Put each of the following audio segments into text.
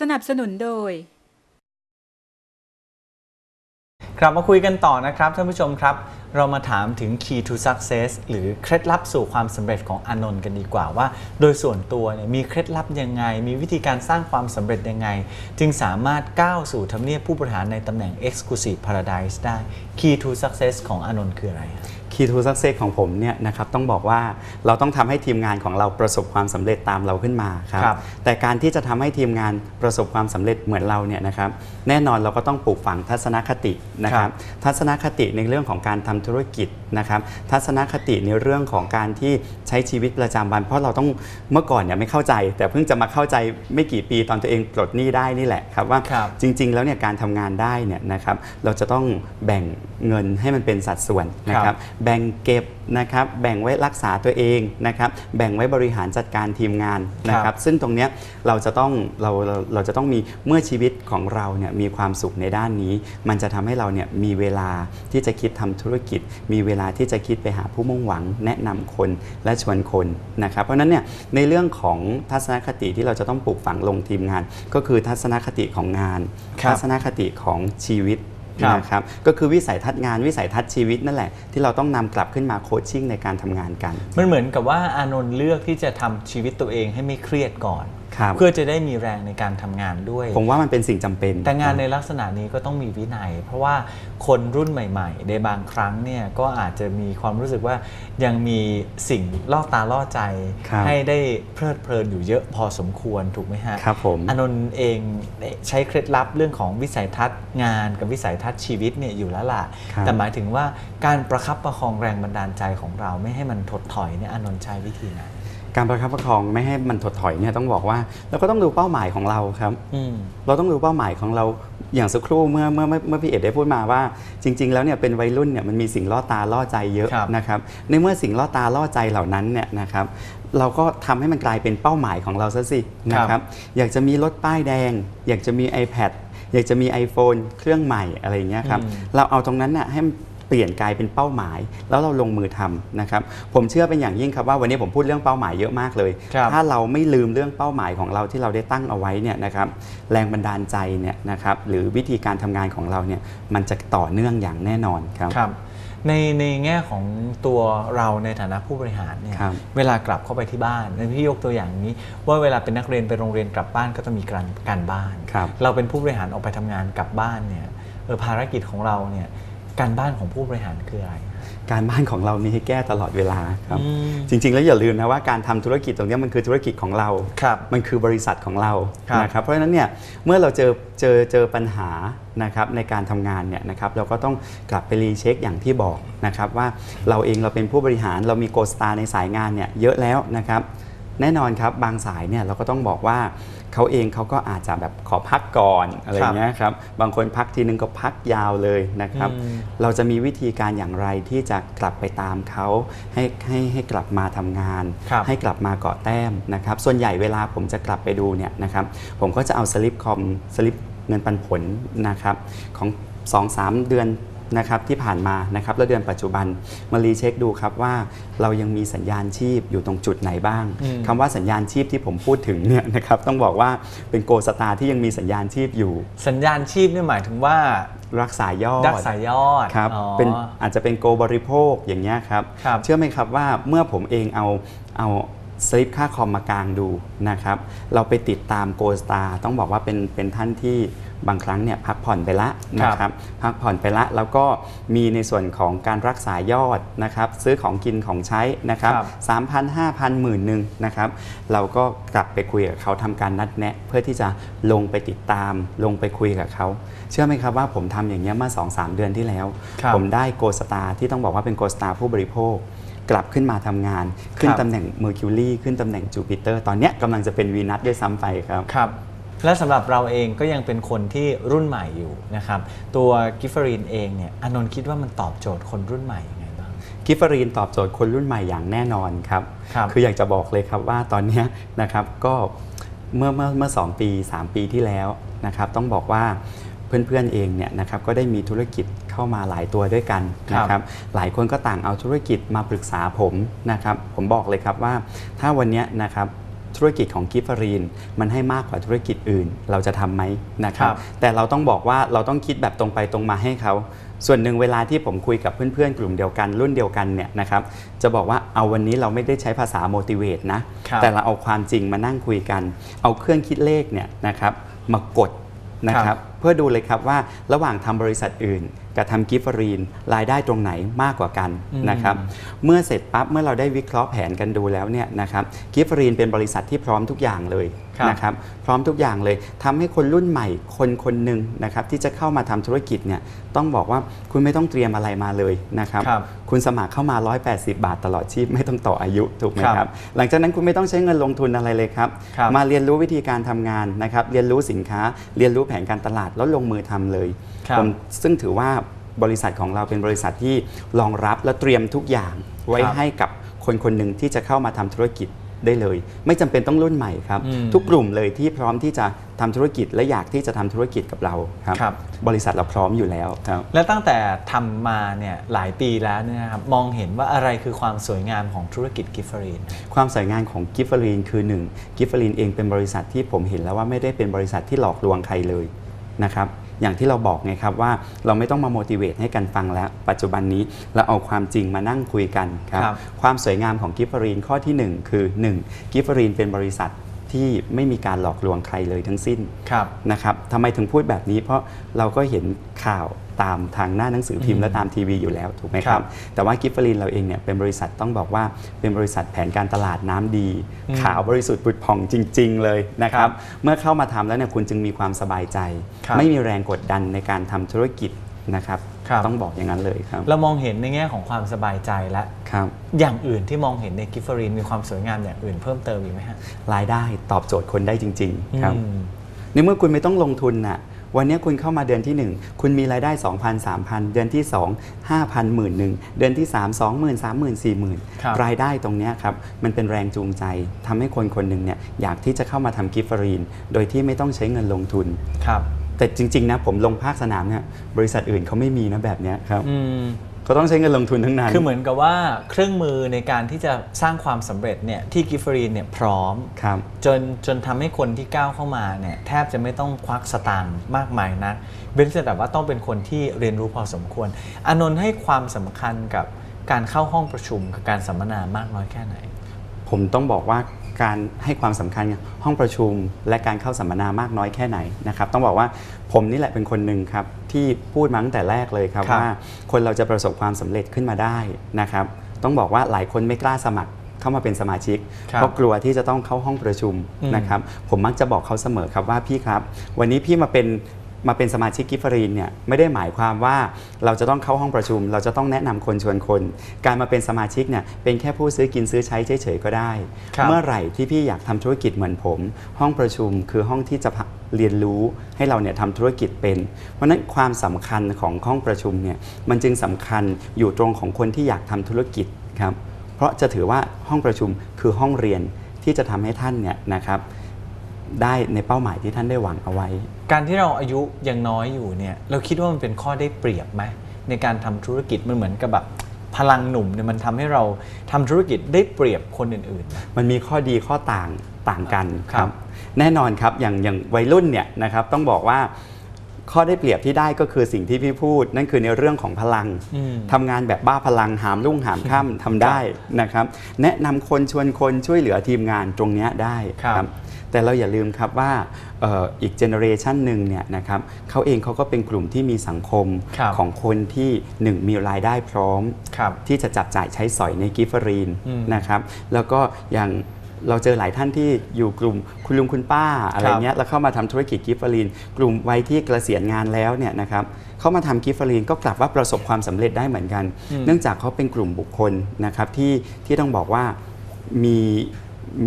สนับสนุนโดย กลับมาคุยกันต่อนะครับท่านผู้ชมครับ เรามาถามถึง key to success หรือเคล็ดลับสู่ความสำเร็จของอานนท์กันดีกว่าว่า โดยส่วนตัวเนี่ยมีเคล็ดลับยังไง มีวิธีการสร้างความสำเร็จยังไง จึงสามารถก้าวสู่ทำเนียบผู้บริหารในตำแหน่ง exclusive paradise ได้ key to success ของอานนท์คืออะไรครับ คีทูซักเซสของผมเนี่ยนะครับต้องบอกว่าเราต้องทำให้ทีมงานของเราประสบความสำเร็จตามเราขึ้นมาครับครับแต่การที่จะทำให้ทีมงานประสบความสำเร็จเหมือนเราเนี่ยนะครับแน่นอนเราก็ต้องปลูกฝังทัศนคตินะครับ ทัศนคติในเรื่องของการทำธุรกิจนะครับทัศนคติในเรื่องของการที่ใช้ชีวิตประจำวัน เพราะเราต้องเมื่อก่อนเนี่ยไม่เข้าใจ แต่เพิ่งจะมาเข้าใจไม่กี่ปีตอนตัวเองปลดหนี้ได้นี่แหละครับว่าครับจริง ๆ แล้วเนี่ยการทำงานได้เนี่ยนะครับเราจะต้องแบ่งเงินให้มันเป็นสัดส่วนนะคครัรับบแบ่งเก็บนะครับแบ่งไว้รักษาตัวเองนะครับแบ่งไว้บริหารจัดการทีมงานนะคครัรับบซึ่งตรงเนี้ยเราจะต้องเราเราเราจะต้องมีเมื่อชีวิตของเราเนี่ยมีความสุขในด้านนี้ มันจะทำให้เราเนี่ยมีเวลาที่จะคิดทำธุรกิจ มีเวลาที่จะคิดไปหาผู้มุ่งหวัง แนะนำคนและชวนคนนะครับเพราะฉะนั้นเนี่ยในเรื่องของทัศนคติที่เราจะต้องปลูกฝังลงทีมงาน ก็คือทัศนคติของงานครับทัศนคติของชีวิตครับ นะครับก็คือวิสัยทัศน์งานวิสัยทัศน์ชีวิตนั่นแหละ ที่เราต้องนำกลับขึ้นมาโคชชิ่งในการทำงานกัน มันเหมือนกับว่าอานนท์เลือกที่จะทำชีวิตตัวเองให้ไม่เครียดก่อนครับ เพื่อจะได้มีแรงในการทำงานด้วย ผมว่ามันเป็นสิ่งจำเป็น แต่งานในลักษณะนี้ก็ต้องมีวินัย เพราะว่าคนรุ่นใหม่ๆ ในบางครั้งเนี่ยก็อาจจะมีความรู้สึกว่ายังมีสิ่งล่อตาล่อใจครับให้ได้เพลิดเพลินอยู่เยอะพอสมควรถูกไหมฮะครับผมอานนท์เองใช้เคล็ดลับเรื่องของวิสัยทัศน์งานกับวิสัยทัศน์ชีวิตเนี่ยอยู่แล้วล่ะครับแต่หมายถึงว่าการประคับประคองแรงบันดาลใจของเราไม่ให้มันถดถอยเนี่ยอานนท์ใช้วิธีไหน การประคับประคองไม่ให้มันถดถอยเนี่ยต้องบอกว่าเราก็ต้องดูเป้าหมายของเราครับอืมเราต้องดูเป้าหมายของเราอย่างสักครู่เมื่อเมื่อเมื่อเมื่อพี่เอกได้พูดมาว่า จริง ๆ แล้วเนี่ยเป็นวัยรุ่นเนี่ยมันมีสิ่งล่อตาล่อใจเยอะครับนะครับในเมื่อสิ่งล่อตาล่อใจเหล่านั้นเนี่ยนะครับเราก็ทำให้มันกลายเป็นเป้าหมายของเราซะสินะครับอยากจะมีรถป้ายแดง อยากจะมี iPad อยากจะมี iPhone เครื่องใหม่อะไรอย่างเงี้ยครับอืมเราเอาตรงนั้นน่ะให้มัน เปลี่ยนกลายเป็นเป้าหมาย แล้วเราลงมือทำนะครับผมเชื่อเป็นอย่างยิ่งครับว่าวันนี้ผมพูดเรื่องเป้าหมายเยอะมากเลยครับถ้าเราไม่ลืมเรื่องเป้าหมายของเราที่เราได้ตั้งเอาไว้เนี่ยนะครับแรงบันดาลใจเนี่ยนะครับหรือวิธีการทำงานของเราเนี่ยมันจะต่อเนื่องอย่างแน่นอนครับครับในในแง่ของตัวเราในฐานะผู้บริหารเนี่ยครับเวลากลับเข้าไปที่บ้านในพี่ยกตัวอย่างนี้ ว่าเวลาเป็นนักเรียนไปโรงเรียนกลับบ้านก็ต้องมีการการบ้านครับเราเป็นผู้บริหารออกไปทำงานกลับบ้านเนี่ยเออภารกิจของเราเนี่ย การบ้านของผู้บริหารคืออะไร การบ้านของเรามีให้แก้ตลอดเวลาครับอืมจริง ๆ แล้วอย่าลืมนะว่าการทำธุรกิจตรงเนี้ยมันคือธุรกิจของเราครับมันคือบริษัทของเราครับนะครับเพราะฉะนั้นเนี่ยเมื่อเราเจอเจอเจอปัญหานะครับในการทำงานเนี่ยนะครับเราก็ต้องกลับไปรีเช็คอย่างที่บอกนะครับว่าเราเองเราเป็นผู้บริหารเรามีโกสตาในสายงานเนี่ยเยอะแล้วนะครับ แน่นอนครับบางสายเนี่ยเราก็ต้องบอกว่าเขาเองเขาก็อาจจะแบบขอพักก่อนอะไรอย่างเงี้ยครับบางคนพักทีนึงก็พักยาวเลยนะครับอืมเราจะมีวิธีการอย่างไรที่จะกลับไปตามเขาให้ให้ให้กลับมาทำงานครับให้กลับมาเกาะแต้มนะครับ ส่วนใหญ่เวลาผมจะกลับไปดูเนี่ยนะครับผมก็จะเอาสลิปคอมสลิปเงินปันผลนะครับของ2-3 เดือน นะครับที่ผ่านมานะครับแล้วเดือนปัจจุบันมารีเช็คดูครับว่าเรายังมีสัญญาณชีพอยู่ตรงจุดไหนบ้างอืมคำว่าสัญญาณชีพที่ผมพูดถึงเนี่ยนะครับต้องบอกว่าเป็นโกลสตาร์ที่ยังมีสัญญาณชีพอยู่ สัญญาณชีพนี่หมายถึงว่ารักษายอด รักษายอดครับอ๋อเป็นอาจจะเป็นโกบริโภคอย่างเงี้ยครับครับเชื่อไหมครับว่าเมื่อผมเองเอาเอา สลิปค่าคอมมากางดูนะครับ เราไปติดตามโกสตาต้องบอกว่าเป็นเป็นท่านที่บางครั้งเนี่ยพักผ่อนไปละนะครับ พักผ่อนไปละแล้วก็มีในส่วนของการรักษายอดนะครับ ซื้อของกินของใช้นะครับครับสามพันห้าพันหมื่นหนึ่งนะครับ เราก็กลับไปคุยกับเขาทำการนัดแนะ เพื่อที่จะลงไปติดตาม ลงไปคุยกับเขา เชื่อไหมครับว่าผมทำอย่างนี้ยเมื่อ2-3เดือนที่แล้วครับผมได้โกสตาที่ต้องบอกว่าเป็นโกสตาผู้บริโภค กลับขึ้นมาทำงาน ขึ้นครับตำแหน่ง Mercury ขึ้นตำแหน่งจูปิเตอร์ตอนเนี้ยกำลังจะเป็นวีนัสด้วยซ้ำไปครับครับ และสำหรับเราเองก็ยังเป็นคนที่รุ่นใหม่อยู่นะครับตัวกิฟเฟอรีนเองเนี่ยอานนท์คิดว่ามันตอบโจทย์คนรุ่นใหม่ยังไงบ้างกิฟฟรีนตอบโจทย์คนรุ่นใหม่อย่างแน่นอนครับครับออยากจะบอกเลยครับว่าตอนเนี้ยนะครับก็เมื่อเมื่อเมื่อสองปี 3 ปีที่แล้วนะครับต้องบอกว่าเพื่อนๆเองเนี่ยนะครับก็ได้มีธุรกิจ เข้ามาหลายตัวด้วยกันนะครับหลายคนก็ต่างเอาธุรกิจมาปรึกษาผมนะครับผมบอกเลยครับว่าถ้าวันเนี้ยนะครับธุรกิจของกิฟฟรีนมันให้มากกว่าธุรกิจอื่น เราจะทำไหมนะครับครับแต่เราต้องบอกว่าเราต้องคิดแบบตรงไปตรงมาให้เขาส่วนหนึ่งเวลาที่ผมคุยกับเพื่อนๆ กลุ่มเดียวกันรุ่นเดียวกันเนี่ยนะครับจะบอกว่าเอาวันนี้เราไม่ได้ใช้ภาษา motivate นะครับแต่เราเอาความจริงมานั่งคุยกัน เอาเครื่องคิดเลขเนี่ยนะครับมากดนะคครัรับบเพื่อดูเลยครับว่าระหว่างทำบริษัทอื่น กับทำกิฟฟรีนรายได้ตรงไหนมากกว่ากันอืมนะครับเมื่อเสร็จปั๊บเมื่อเราได้วิเคราะห์แผนกันดูแล้วเนี่ยนะครับกิฟฟรีนเป็นบริษัทที่พร้อมทุกอย่างเลยครับนะครับพร้อมทุกอย่างเลยทำให้คนรุ่นใหม่คนคนหนึ่งนะครับที่จะเข้ามาทำธุรกิจเนี่ยต้องบอกว่าคุณไม่ต้องเตรียมอะไรมาเลยนะครับครับคุณสมัครเข้ามา 180 บาทตลอดชีพไม่ต้องต่ออายุถูกไหมครับครับหลังจากนั้นคุณไม่ต้องใช้เงินลงทุนอะไรเลยครับครับมาเรียนรู้วิธีการทำงานนะครับเรียนรู้สินค้า เรียนรู้แผนการตลาดแล้วลงมือทำเลยครับ ผมซึ่งถือว่าบริษัทของเราเป็นบริษัทที่รองรับและเตรียมทุกอย่างไว้ครับให้กับคนคนหนึ่งที่จะเข้ามาทำธุรกิจได้เลย ไม่จำเป็นต้องรุ่นใหม่ครับอืมทุกกลุ่มเลยที่พร้อมที่จะทำธุรกิจและอยากที่จะทำธุรกิจกับเราครับครับบริษัทเราพร้อมอยู่แล้วครับและตั้งแต่ทำมาเนี่ยหลายปีแล้วเนี่ยนะครับมองเห็นว่าอะไรคือความสวยงามของธุรกิจกิฟเฟอรีนความสวยงามของกิฟฟรีนคือ1กิฟฟรีนเองเป็นบริษัทที่ผมเห็นแล้วว่าไม่ได้เป็นบริษัทที่หลอกลวงใครเลยนะครับ อย่างที่เราบอกไงครับว่าเราไม่ต้องมา motivate ให้กันฟังแล้ว ปัจจุบันนี้เราเอาความจริงมานั่งคุยกันครับครับความสวยงามของกิฟฟรีนข้อที่ 1 คือ 1 กิฟฟรีนเป็นบริษัท ที่ไม่มีการหลอกลวงใครเลยทั้งสิ้นครับนะครับทำไมถึงพูดแบบนี้ เพราะเราก็เห็นข่าวตามทางหน้าหนังสือพิมอืพ์มและตามทีวีอยู่แล้วถูกไหมคครัรับบแต่ว่ากิฟฟรีนเราเองเนี่ยเป็นบริษัทต้องบอกว่าเป็นบริษัทแผนการตลาดน้ำดีอืมขาวบริสุทธิ์ผุดผ่องจริง ๆ เลยนะคครัรับบเมื่อเข้ามาทำแล้วเนี่ยคุณจึงมีความสบายใจครับไม่มีแรงกดดันในการทำธุรกิจนะครับครับ ต้องบอกอย่างนั้นเลยครับเรามองเห็นในแง่ของความสบายใจและครับอย่างอื่นที่มองเห็นในกิฟเฟอรีนมีความสวยงามอย่างอื่นเพิ่มเติมอีกไหมฮะรายได้ตอบโจทย์คนได้จริง ๆ ครับอืมในเมื่อคุณไม่ต้องลงทุนน่ะวันนี้คุณเข้ามาเดือนที่ 1 คุณมีรายได้ 2,000 3,000 เดือนที่ 2 5,000หมื่นหนึ่งเดือนที่ 3 20,000 30,000ครับ40,000 รายได้ตรงเนี้ยครับ มันเป็นแรงจูงใจทำให้คนคนหนึ่งเนี่ยอยากที่จะเข้ามาทำกิฟฟรีน โดยที่ไม่ต้องใช้เงินลงทุนครับ แต่จริงๆนะผมลงภาคสนามเนี่ยบริษัทอื่นเขาไม่มีนะแบบเนี้ยครับอืมเขาต้องใช้เงินลงทุนทั้งนั้น คือเหมือนกับว่าเครื่องมือในการที่จะสร้างความสำเร็จเนี่ยที่กิฟเฟอรีนเนี่ยพร้อมครับจนจนทำให้คนที่ก้าวเข้ามาเนี่ยแทบจะไม่ต้องควักสตางค์มากมายนะเบนจะแต่ว่าต้องเป็นคนที่เรียนรู้พอสมควรอานนท์ให้ความสำคัญกับการเข้าห้องประชุมกับการสัมมนามากน้อยแค่ไหน ผมต้องบอกว่า การให้ความสำคัญกับห้องประชุมและการเข้าสัมมนามากน้อยแค่ไหนนะครับต้องบอกว่าผมนี่แหละเป็นคนหนึ่งครับที่พูดมาตั้งแต่แรกเลยครับครับว่าคนเราจะประสบความสำเร็จขึ้นมาได้นะครับต้องบอกว่าหลายคนไม่กล้าสมัครเข้ามาเป็นสมาชิกครับเพราะกลัวที่จะต้องเข้าห้องประชุมอืมนะครับผมมักจะบอกเขาเสมอครับว่าพี่ครับ วันนี้พี่มาเป็น มาเป็นสมาชิกกิฟฟรีนเนี่ยไม่ได้หมายความว่าเราจะต้องเข้าห้องประชุม เราจะต้องแนะนำคนชวนคน การมาเป็นสมาชิกเนี่ยเป็นแค่ผู้ซื้อกินซื้อใช้เฉยๆก็ได้ครับเมื่อไหร่ที่พี่อยากทำธุรกิจเหมือนผม ห้องประชุมคือห้องที่จะเรียนรู้ให้เราเนี่ยทำธุรกิจเป็น เพราะฉะนั้นความสำคัญของห้องประชุมเนี่ยมันจึงสำคัญอยู่ตรงของคนที่อยากทำธุรกิจครับเพราะจะถือว่าห้องประชุมคือห้องเรียนที่จะทำให้ท่านเนี่ยนะครับ ได้ในเป้าหมายที่ท่านได้หวังเอาไว้ การที่เราอายุยังน้อยอยู่เนี่ยเราคิดว่ามันเป็นข้อได้เปรียบไหมในการทำธุรกิจมันเหมือนกับแบบพลังหนุ่มเนี่ยมันทำให้เราทำธุรกิจได้เปรียบคนอื่นๆนะมันมีข้อดีข้อต่างต่างกันคครัรับบแน่นอนครับอย่างอย่างวัยรุ่นเนี่ยนะครับต้องบอกว่าข้อได้เปรียบที่ได้ก็คือสิ่งที่พี่พูด นั่นคือในเรื่องของพลังอืมทำงานแบบบ้าพลังหามรุ่งหามค่ำทำได้นะครับ แนะนำคนชวนคนช่วยเหลือทีมงานตรงเนี้ยได้ครับ แต่เราอย่าลืมครับว่าเอ่ออีกเจเนอเรชันหนึ่งเนี่ยนะครับเขาเองเขาก็เป็นกลุ่มที่มีสังคมครับของคนที่หนึ่งมีรายได้พร้อมครับที่จะจับจ่ายใช้สอยในกิฟเฟอรีนอืมนะครับแล้วก็อย่างเราเจอหลายท่านที่อยู่กลุ่มคุณลุงคุณป้าอะไรเงี้ยแล้วเข้ามาทำธุรกิจกิฟเฟอรีนกลุ่มวัยที่เกษียณงานแล้วเนี่ยนะครับเข้ามาทำกิฟเฟอรีนก็กลับว่าประสบความสำเร็จได้เหมือนกันอืมเนื่องจากเขาเป็นกลุ่มบุคคลนะครับที่ที่ต้องบอกว่ามี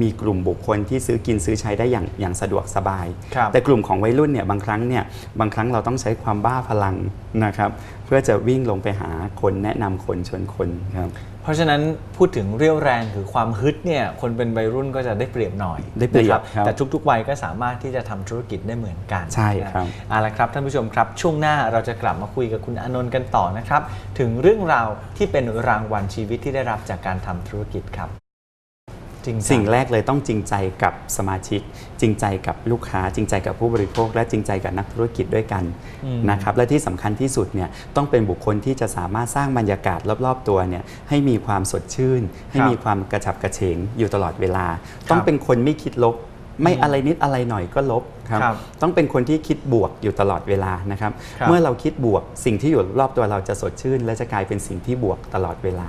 มีกลุ่มบุคคลที่ซื้อกินซื้อใช้ได้อย่างอย่างสะดวกสบายครับแต่กลุ่มของวัยรุ่นเนี่ยบางครั้งเนี่ยบางครั้งเราต้องใช้ความบ้าพลังนะครับ เพื่อจะวิ่งลงไปหาคนแนะนำคนชวนคนครับเพราะฉะนั้นพูดถึงเรี่ยวแรงคือความฮึดเนี่ยคนเป็นวัยรุ่นก็จะได้เปรียบหน่อยได้เปรียบนะครับแต่ทุกๆวัยก็สามารถที่จะทำธุรกิจได้เหมือนกันใช่ครับนะเอาละครับท่านผู้ชมครับ ช่วงหน้าเราจะกลับมาคุยกับคุณอานนท์กันต่อนะครับ ถึงเรื่องราวที่เป็นรางวัลชีวิตที่ได้รับจากการทำธุรกิจครับ จริงจัง สิ่งแรกเลยต้องจริงใจกับสมาชิก จริงใจกับลูกค้า จริงใจกับผู้บริโภค และจริงใจกับนักธุรกิจด้วยกันอืม นะครับและที่สำคัญที่สุดเนี่ยต้องเป็นบุคคลที่จะสามารถสร้างบรรยากาศรอบๆตัวเนี่ยให้มีความสดชื่น ให้มีความกระฉับกระเฉงอยู่ตลอดเวลา ต้องเป็นคนไม่คิดลบ ไม่อะไรนิดอะไรหน่อยก็ลบครับครับต้องเป็นคนที่คิดบวกอยู่ตลอดเวลานะครับครับ เมื่อเราคิดบวกสิ่งที่อยู่รอบตัวเราจะสดชื่น และจะกลายเป็นสิ่งที่บวกตลอดเวลา